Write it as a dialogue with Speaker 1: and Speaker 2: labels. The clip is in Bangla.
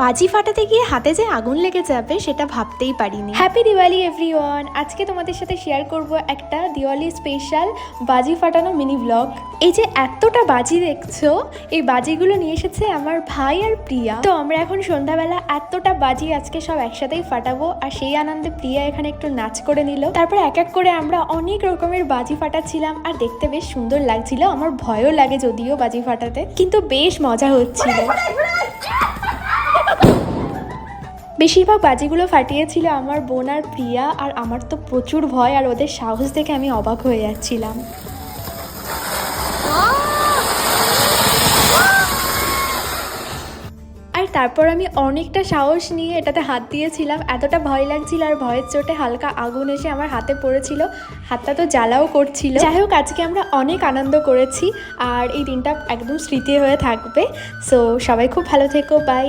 Speaker 1: বাজি ফাটাতে গিয়ে হাতে যে আগুন লেগে যাবে, সেটা ভাবতেই পারিনি। হ্যাপি দিওয়ালি এভরিওয়ান আজকে তোমাদের সাথে শেয়ার করব একটা দিওয়ালি স্পেশাল বাজি ফাটানো মিনি ব্লগ এই যে এতটা বাজি দেখছ, এই বাজিগুলো নিয়ে এসেছে আমার ভাই আর প্রিয়া। তো আমরা এখন সন্ধ্যাবেলা এতটা বাজি আজকে সব একসাথেই ফাটাবো, আর সেই আনন্দে প্রিয়া এখানে একটু নাচ করে নিল। তারপর এক এক করে আমরা অনেক রকমের বাজি ফাটাচ্ছিলাম, আর দেখতে বেশ সুন্দর লাগছিল। আমার ভয়ও লাগে যদিও বাজি ফাটাতে, কিন্তু বেশ মজা হচ্ছিল। বেশিরভাগ বাজিগুলো ফাটিয়েছিল আমার বোন আর প্রিয়া, আর আমার তো প্রচুর ভয় আর ওদের সাহস দেখে আমি অবাক হয়ে যাচ্ছিলাম। আর তারপর আমি অনেকটা সাহস নিয়ে এটাতে হাত দিয়েছিলাম। এতটা ভয় লাগছিল আর ভয়ের চোটে হালকা আগুন এসে আমার হাতে পড়েছিল। হাতটা তো জ্বালাও করছিল। যাই হোক, আজকে আমরা অনেক আনন্দ করেছি আর এই দিনটা একদম স্মৃতি হয়ে থাকবে। সো সবাই খুব ভালো থেকো বাই